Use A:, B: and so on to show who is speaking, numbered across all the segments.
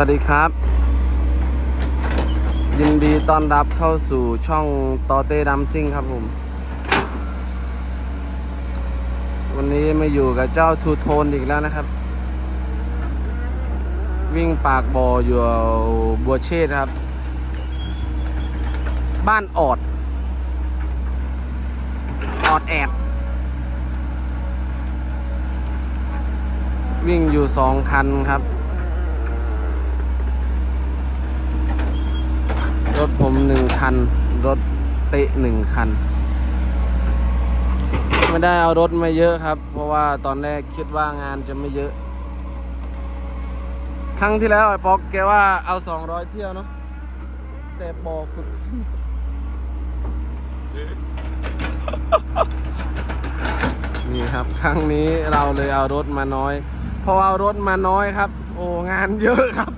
A: วัสดีครับ ยินดีต้อนรับเข้าสู่ช่องตอเต้ดัมซิ่งครับผม วันนี้มาอยู่กับเจ้าทูโทนอีกแล้วนะครับ วิ่งปากบ่ออยู่บัวเชษครับ บ้านออด ออดแอด วิ่งอยู่สองคันครับ รถผมหนึ่งคัน รถเตะหนึ่งคัน ไม่ได้เอารถมาเยอะครับ เพราะว่าตอนแรกคิดว่างานจะไม่เยอะ ครั้งที่แล้วไอ้ป๊อกแกว่าเอาสองร้อยเที่ยวเนาะแต่บอกคุณนี่ครับ ครั้งนี้เราเลยเอารถมาน้อย พอเอารถมาน้อยครับ โอ้งานเยอะครับ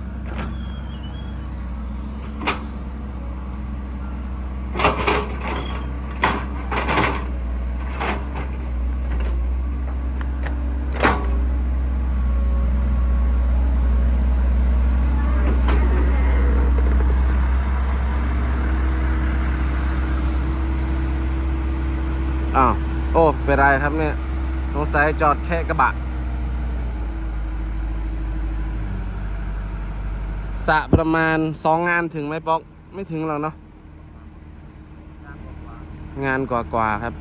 A: อ้าวโอ้เป็นไรครับเนี่ยสงสัยจอดแค่กระบะสะประมาณสองงานถึงไหมป๊อก ไม่ถึงหรอกเนาะงานกว่าๆครับ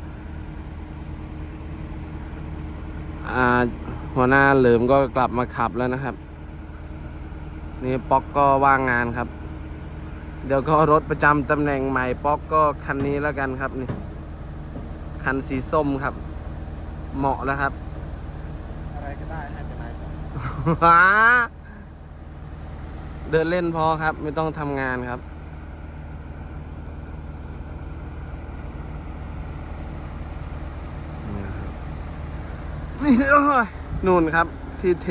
A: อ่า หัวหน้าเหลิมก็กลับมาขับแล้วนะครับ นี่ป๊อกก็ว่างงานครับ เดี๋ยวก็รถประจำตำแหน่งใหม่ป๊อกก็คันนี้แล้วกันครับนี่ คันสีส้มครับ เหมาะแล้วครับ
B: อะไรก็ได้ให้แต่นายสั่ง
A: ว้าเดินเล่นพอครับ ไม่ต้องทำงานครับนี่ครับนี่โอ้ยนู่นครับ ที่เท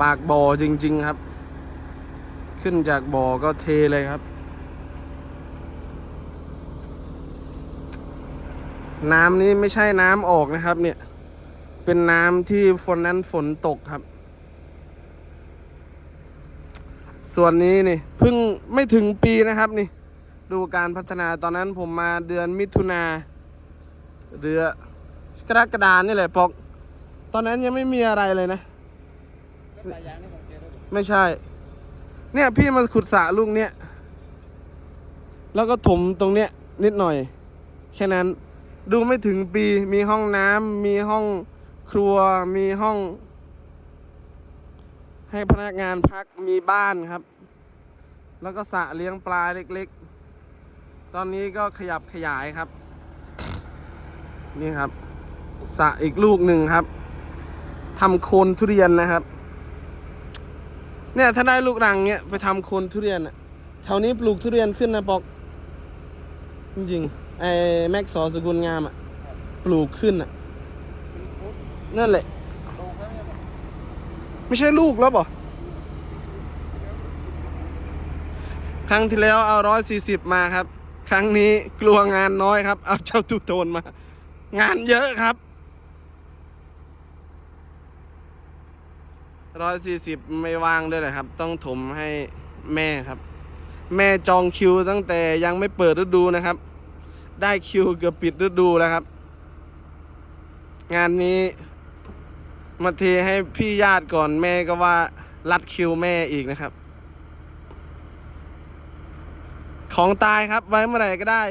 A: ปากบ่อจริง ๆครับ ขึ้นจากบ่อก็เทเลยครับ น้ำนี้ไม่ใช่น้ำออกนะครับ เนี่ย เป็นน้ำที่ฝนนั้นฝนตกครับ ส่วนนี้นี่เพิ่งไม่ถึงปีนะครับนี่ ดูการพัฒนาตอนนั้นผมมาเดือนมิถุนาเดือนกรกฎานี่แหละปอก ตอนนั้นยังไม่มีอะไรเลยนะ ไม่ใช่ เนี่ยพี่มาขุดสระลูกเนี้ยแล้วก็ถมตรงเนี้ยนิดหน่อย แค่นั้น ดูไม่ถึงปีมีห้องน้ำมีห้องครัวมีห้อง ให้พนักงานพักมีบ้านครับ แล้วก็สระเลี้ยงปลาเล็กๆ ตอนนี้ก็ขยับขยายครับ นี่ครับสระอีกลูกหนึ่งครับทำโคนทุเรียนนะครับ เนี่ยถ้าได้ลูกรังเนี้ยไปทำโคนทุเรียนอะแถวนี้ปลูกทุเรียนขึ้นนะปอก จริงๆไอ้แม็กซอสกุลงามอะปลูกขึ้นอะ
B: เป็นฟุต
A: นั่นแหละ
B: โลแล้วเนี่ย
A: ไม่ใช่ลูกแล้วบ่ครั้งที่แล้วเอาร้อยสี่สิบมาครับ ครั้งนี้กลัวงานน้อยครับ เอาเจ้าตุโทนมา งานเยอะครับร้อยสี่สิบไม่ว่างด้วยเลยครับ ต้องถมให้แม่ครับ แม่จองคิวตั้งแต่ยังไม่เปิดฤดูนะครับ ได้คิวเกือบปิดฤดูแล้วครับ งานนี้มาเทให้พี่ญาติก่อนแม่ก็ว่ารัดคิวแม่อีกนะครับ ของตายครับไว้เมื่อไหร่ก็ได้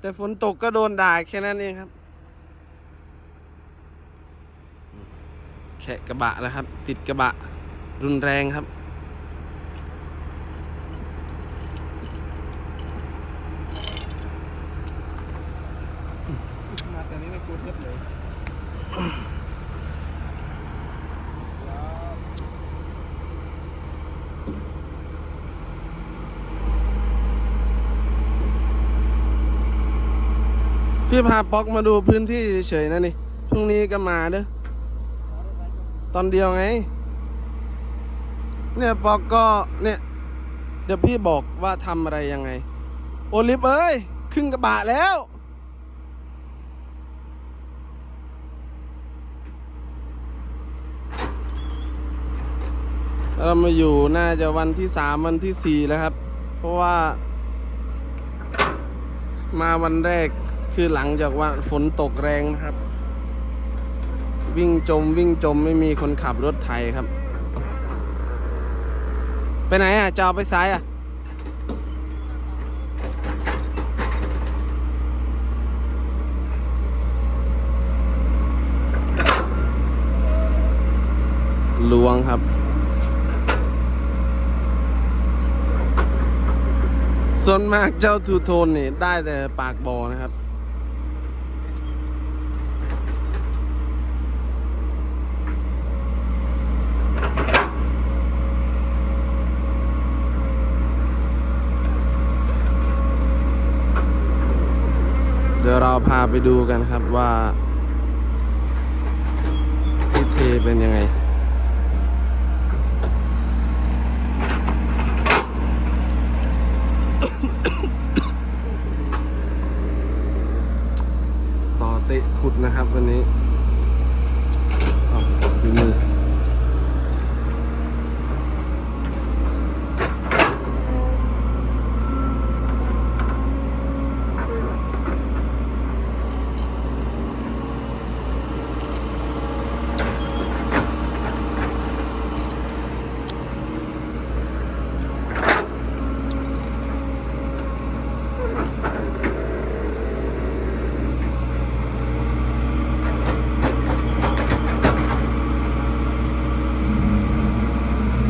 A: แต่ฝนตกก็โดนด่าแค่นั้นเองครับแขะกระบะแล้วครับ ติดกระบะรุนแรงครับ
B: มาแต่นี้ในฟุตเยอะเลยว้าว
A: พี่พาป๊อกมาดูพื้นที่เฉยๆนะนี่ พรุ่งนี้ก็มาเด้อ ตอนเดียวไง เนี่ยป๊อกก็เนี่ย เดี๋ยวพี่บอกว่าทำอะไรยังไง โอลิฟเอ้ยขึ้นกระบะแล้ว เรามาอยู่น่าจะวันที่สามวันที่สี่แล้วครับ เพราะว่า มาวันแรกคือหลังจากว่าฝนตกแรงนะครับ วิ่งจมวิ่งจมไม่มีคนขับรถไทยครับ ไปไหนอะจะเอาไปซ้ายอะ ลวงครับ ส่วนมากเจ้าทูโทนนี่ได้แต่ปากบอนะครับ เดี๋ยวเราพาไปดูกันครับว่า ที่เทเป็นยังไง ต่อเตะขุดนะครับวันนี้อ้าวฝีมือ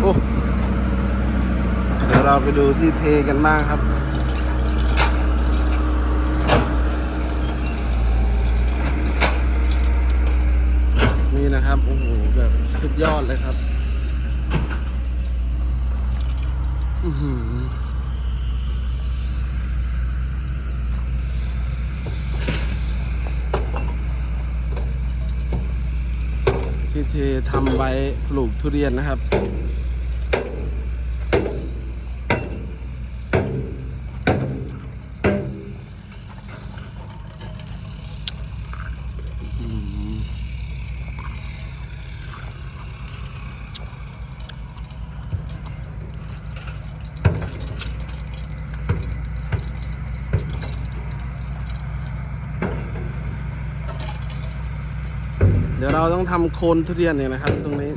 A: โอ้ เราไปดูที่เทกันบ้างครับ นี่นะครับ โอ้โห แบบสุดยอดเลยครับ อือหือที่เททำไว้ปลูกทุเรียนนะครับ อืม เราต้องทำโคนทุเรียนเนี่ยนะครับ ตรงนี้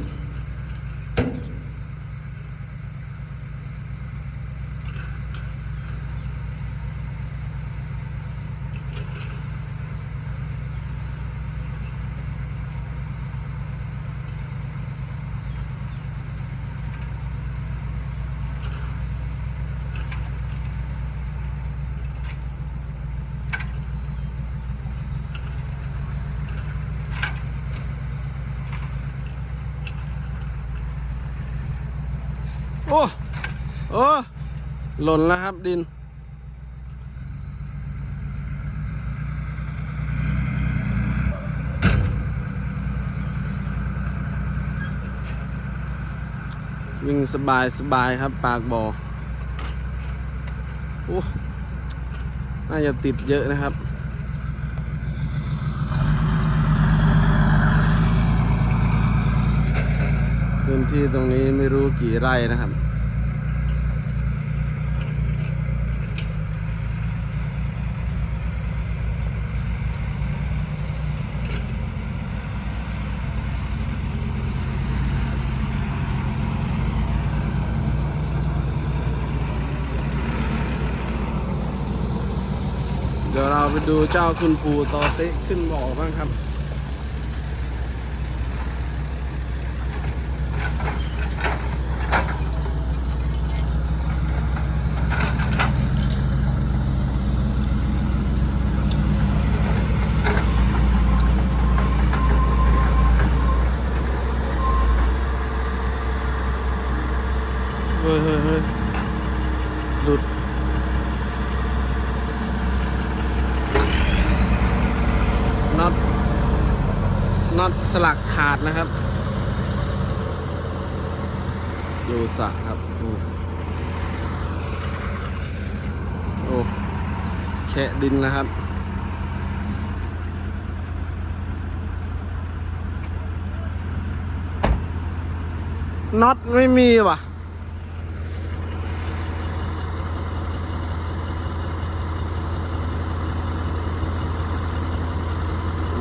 A: อ้โอ้หล่นแล้วครับดิน วิ่งสบายสบายครับ ปากบ่อโอ้น่าจะติดเยอะนะครับพื้นที่ตรงนี้ไม่รู้กี่ไร่นะครับ เดี๋ยวเราไปดูเจ้าคุณปู่ตอเตะขึ้นบ่อบ้างครับ เฮ้ยเฮ้ยเฮ้ยหลุด น็อต น็อตสลักขาดนะครับ โยสะครับโอ้โอ้แคะดินนะครับน็อตไม่มีว่ะ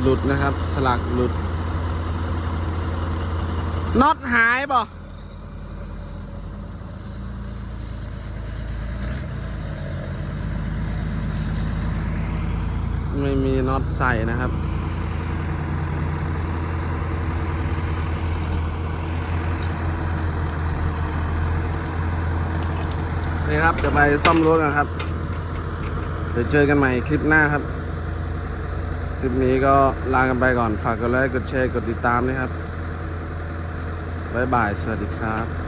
A: หลุดนะครับ สลักหลุดน็อตหายป่ะ มีน็อตใส่นะครับ นี่ครับ เดี๋ยวไปซ่อมรถกันครับ เดี๋ยวเจอกันใหม่คลิปหน้าครับ คลิปนี้ก็ลากันไปก่อน ฝากกดไลค์ กดแชร์ กดติดตามนะครับบ๊ายบาย สวัสดีครับ